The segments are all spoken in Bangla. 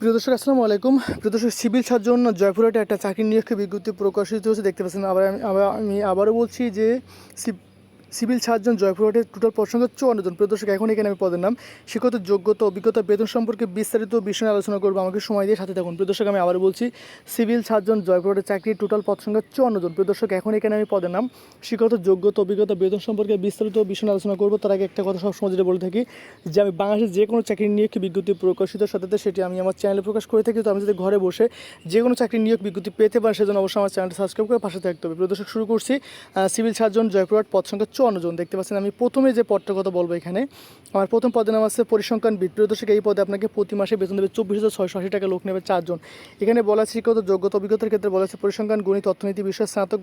প্রিয় দর্শক, আসসালামু আলাইকুম। প্রিয় দর্শক, সিভিল সার্জন জয়পুরহাটে একটা চাকরি নিয়োগকে বিজ্ঞপ্তি প্রকাশিত হয়েছে। দেখতে পাচ্ছেন, আবার আমি আমি আবারও বলছি যে সিভিল সার্জন জয়পুরহাটের টোটাল সংখ্যা চুয়ান্ন জন। প্রিয় দর্শক, এখন এখানে আমি পদের নাম শিক্ষত যোগ্যতা, অভিজ্ঞতা, বেতন সম্পর্কে বিস্তারিত বিষয় আলোচনা করব। আমাকে সময় দিয়ে সাথে থাকুন। প্রিয় দর্শক, আমি আবার বলছি, সিভিল সার্জন জয়পুরহাটের চাকরির টোটাল পদ সংখ্যা চুয়ান্ন জন। প্রিয় দর্শক, এখন এখানে আমি পদের নাম শিক্ষত যোগ্যতা, অভিজ্ঞতা, বেতন সম্পর্কে বিস্তারিত বিষয় আলোচনা করব। তার আগে একটা কথা সবসময় যেটা বলে থাকি যে, আমি বাংলাদেশের যে কোনো চাকরি নিয়োগ বিজ্ঞপ্তি প্রকাশিত সাথে সেটি আমি আমার চ্যানেলে প্রকাশ করে থাকি। তো আমি যদি ঘরে বসে যে কোনো চাকরি নিয়োগ বিজ্ঞপ্তি পেতে পারেন, সেজন্য অবশ্যই আমার চ্যানেলটা সাবস্ক্রাইব করে পাশে থাকতে হবে। প্রিয় দর্শক, শুরু করছি সিভিল সার্জন জয়পুরহাট পদ সংখ্যা জন, দেখতে পাচ্ছেন আমি প্রথমে যে পদটার কথা বলব এখানে, আমার প্রথম পদের নাম আছে পরিসংখ্যানবিদ প্রিয় দর্শক, এই পদে আপনাকে প্রতি মাসে বেতন দেবে চব্বিশ হাজার ছয়শো আশি টাকা, লোক নেবে চারজন। এখানে বলা আছে শিক্ষত যোগ্যতা অভিজ্ঞতার ক্ষেত্রে বলা আছে পরিসংখ্যান, গণিত, অর্থনীতি, বিষয়ে, স্নাতক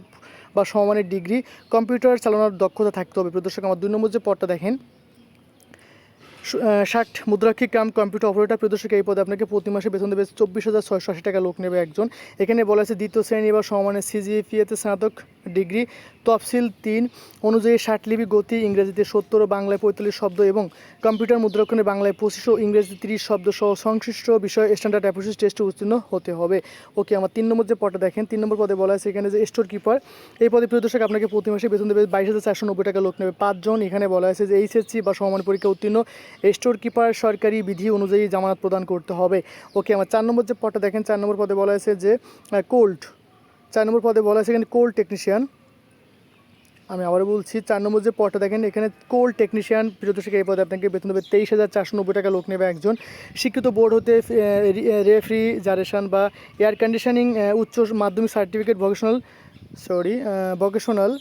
বা সমমানের ডিগ্রি, কম্পিউটার চালানোর দক্ষতা থাকতে হবে। প্রিয় দর্শক, আমার দুই নম্বর যে পদটা দেখেন ষাট মুদ্রাক্ষী কাম কম্পিউটার অপারেটর প্রদর্শক এই পদে আপনাকে প্রতি মাসে বেতন দেবে চব্বিশ হাজার ছয়শো আশি টাকা, লোক নেবে একজন। এখানে বলা আছে দ্বিতীয় শ্রেণি বা সমানের সিজিএফিএতে স্নাতক ডিগ্রি, তফসিল তিন, অনুযায়ী ষাট লিপি গতি, ইংরেজিতে সত্তর ও বাংলায় পঁয়তাল্লিশ শব্দ এবং কম্পিউটার মুদ্রাক্ষণে বাংলায় পঁচিশ ও ইংরেজিতে তিরিশ শব্দ সহ সংশ্লিষ্ট বিষয়ে স্ট্যান্ডার্ড অ্যাপোসিস টেস্টে উত্তীর্ণ হতে হবে। ওকে, আমার তিন নম্বর যে পদটা দেখেন, তিন নম্বর পদে বলা আছে এখানে যে স্টোর কিপার এই পদে প্রদর্শক আপনাকে প্রতি মাসে বেতন দেবে বাইশ হাজার চারশো নব্বই টাকা লোক নেবে। পাঁচজন, এখানে বলা আছে যে এইচএসসি বা সমান পরীক্ষা উত্তীর্ণ স্টোর কিপার সরকারি বিধি অনুযায়ী জামানত প্রদান করতে হবে। ওকে, আমার চার নম্বর যে পদটা দেখেন, চার নম্বর পদে বলা আছে যে কোল্ড চার নম্বর পদে বলা আছে এখানে কোল্ড টেকনিশিয়ান আমি আবারও বলছি, চার নম্বর যে পদটা দেখেন, এখানে কোল টেকনিশিয়ান প্রিয়দর্শক এই পদে আপনাকে বেতন দেবে তেইশ হাজার চারশো নব্বই টাকা লোক নেবে একজন। শিক্ষিত বোর্ড হতে রেফ্রিজারেশন বা এয়ার কন্ডিশনিং উচ্চ মাধ্যমিক certificate vocational sorry vocational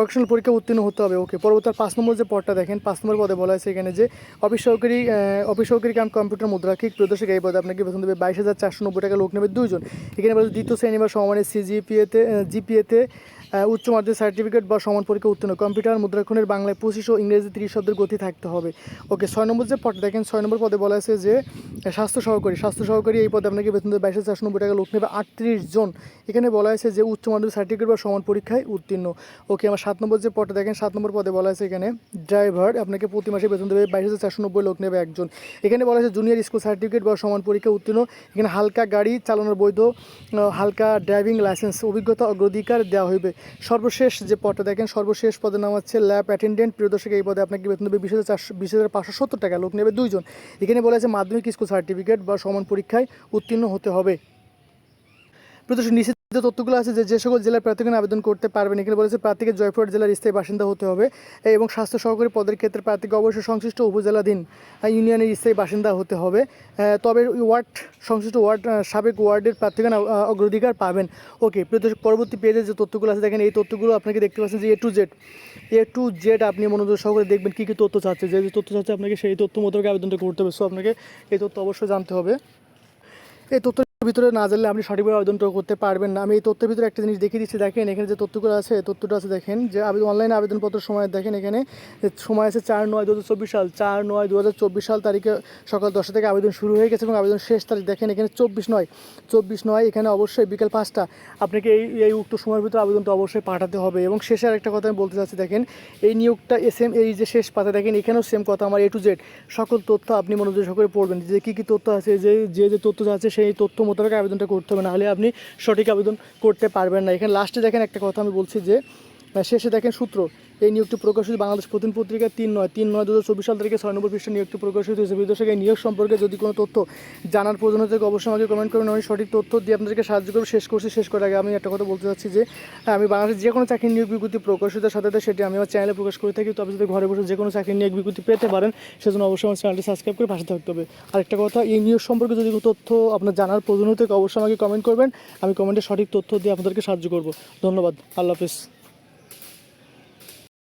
vocational পরীক্ষা উত্তীর্ণ হতে হবে ওকে পরবর্তী পাঁচ নম্বর যে পদটা দেখেন, পাঁচ নম্বর পদে বলা হয়েছে এখানে যে অফিস সহকারী অফিস সহকারী কাম কম্পিউটার মুদ্রা মুদ্রাক্ষিক প্রদর্শক এই পদে আপনাকে বেতন দেবে বাইশ হাজার চারশো নব্বই টাকা লোক নেবে দুইজন। এখানে বলা দ্বিতীয় শ্রেণি বা সমানের সিজিপিএতে জিপিএতে উচ্চ মাধ্যমিক সার্টিফিকেট বা সমান পরীক্ষা উত্তীর্ণ। কম্পিউটার, মুদ্রাক্ষণের বাংলায় পঁচিশ ও ইংরেজি তিরিশ শব্দের গতি থাকতে হবে। ওকে, ছয় নম্বর যে পদ, দেখেন ছয় নম্বর পদে বলা আছে যে, স্বাস্থ্য সহকারী স্বাস্থ্য সহকারী এই পদে আপনাকে বেতন দেবে বাইশ চারশো নব্বই টাকা, লোক নেবে আটত্রিশ জন। এখানে বলা আছে যে, উচ্চ মাধ্যমিক সার্টিফিকেট বা সমান পরীক্ষায় উত্তীর্ণ। ওকে, আমার সাত নম্বর যে পদটা দেখেন সাত নম্বর পদে বলা আছে এখানে, ড্রাইভার, আপনাকে প্রতি মাসে বেতন দেবে বাইশ হাজার চারশো নব্বই লোক নেবে একজন। এখানে বলা আছে জুনিয়র স্কুল সার্টিফিকেট বা সমান পরীক্ষা উত্তীর্ণ। এখানে হালকা গাড়ি চালানোর বৈধ হালকা ড্রাইভিং লাইসেন্স অভিজ্ঞতা অগ্রাধিকার দেওয়া হইবে। সর্বশেষ যে পদটা দেখেন, সর্বশেষ পদে নাম হচ্ছে ল্যাব অ্যাটেন্ডেন্ট। প্রিয় দর্শক, এই পদে আপনাকে বেতন দেবে বিশ হাজার চারশো বিশ হাজার পাঁচশো সত্তর টাকা। লোক নেবে দুইজন। এখানে বলা আছে মাধ্যমিক স্কুল সার্টিফিকেট বা সমান পরীক্ষায় উত্তীর্ণ হতে হবে। প্রদর্শন নিষিদ্ধ তথ্যগুলো আছে যে যে সকল জেলার প্রার্থীগণ আবেদন করতে পারবেন, এখানে বলেছে প্রার্থীকে জয়পুরহাট জেলার স্থায়ী বাসিন্দা হতে হবে এবং স্বাস্থ্য সহকারী পদের ক্ষেত্রে প্রার্থীকে অবশ্যই সংশ্লিষ্ট উপজেলাধীন ইউনিয়নের স্থায়ী বাসিন্দা হতে হবে। তবে ওয়ার্ড, সংশ্লিষ্ট ওয়ার্ড সাবেক ওয়ার্ডের প্রার্থীগণ অগ্রাধিকার পাবেন। ওকে পরবর্তী পেজে যে তথ্যগুলো আছে, দেখেন এই তথ্যগুলো আপনাকে দেখতে পাচ্ছেন যে A to Z A to Z আপনি মনোযোগ সহকারে দেখবেন কী কী তথ্য চাচ্ছে। যে যে তথ্য চাচ্ছে, আপনাকে সেই তথ্য মোতাবেক আবেদনটা করতে হবে। সো আপনাকে এই তথ্য অবশ্যই জানতে হবে। এই তথ্যের ভিতরে না জানলে আপনি সঠিকভাবে আবেদনটা করতে পারবেন না। আমি এই তথ্যের ভিতরে একটা জিনিস দেখিয়ে দিচ্ছি। দেখেন, এখানে যে তথ্যগুলো আছে তথ্যটা আছে দেখেন, যে আবেদন, অনলাইনে আবেদনপত্র সময় দেখেন এখানে সময় আছে চার নয় দু সাল। চার নয় দু সাল তারিখে সকাল দশটা থেকে আবেদন শুরু হয়ে গেছে এবং আবেদন শেষ তারিখ দেখেন এখানে চব্বিশ নয়। চব্বিশ নয়, এখানে অবশ্যই বিকেল পাঁচটা আপনাকে এই এই উক্ত সময়ের ভিতরে আবেদনটা অবশ্যই পাঠাতে হবে। এবং শেষে আরেকটা কথা আমি বলতে চাচ্ছি, দেখেন, এই নিয়োগটা এস এম এই যে শেষ পাতা, দেখেন, এখানেও সেম কথা আমার এ টু জেড সকল তথ্য আপনি মনোযোগ সহকারে পড়বেন। যে কী কী তথ্য আছে, যে যে যে তথ্য আছে, সেই তথ্য মোতাবেক আবেদনটা করতে হবে, নাহলে আপনি সঠিক আবেদন করতে পারবেন না। এখানে লাস্টে দেখেন একটা কথা আমি বলছি যে শেষে দেখেন সূত্র, এই নিয়োগটি প্রকাশিত বাংলাদেশ প্রতিদিন পত্রিকা তিন নয় তিন নয় দু হাজার চব্বিশ সাল তারিখে ছয় নম্বর পৃষ্ঠে নিয়োগটি প্রকাশিত হয়েছে। এই নিয়োগ সম্পর্কে যদি কোনো তথ্য জানার প্রয়োজন হয়ে থাকে অবশ্যই আমাকে কমেন্ট করবেন আমি সঠিক তথ্য দিয়ে আপনাদেরকে সাহায্য করব। শেষ করছি, শেষ করার আগে আমি একটা কথা বলতে চাচ্ছি যে, আমি বাংলাদেশের যে কোনো চাকরি নিয়োগ বিজ্ঞপ্তি প্রকাশিতের সাথে সাথে সেটি আমি আমার চ্যানেলে প্রকাশ করে থাকি। তো আপনি যদি ঘরে বসে যে কোনো চাকরি নিয়োগ বিজ্ঞপ্তি পেতে পারেন, সেজন্য অবশ্যই আমার চ্যানেলটি সাবস্ক্রাইব করে পাশে থাকতে হবে। আরেকটা কথা, এই নিয়োগ সম্পর্কে যদি কোনো তথ্য আপনার জানার প্রয়োজন হয়ে থাকে অবশ্যই আমাকে কমেন্ট করবেন। আমি কমেন্টে সঠিক তথ্য দিয়ে আপনাদেরকে সাহায্য করব। ধন্যবাদ। আল্লাহ হাফিজ।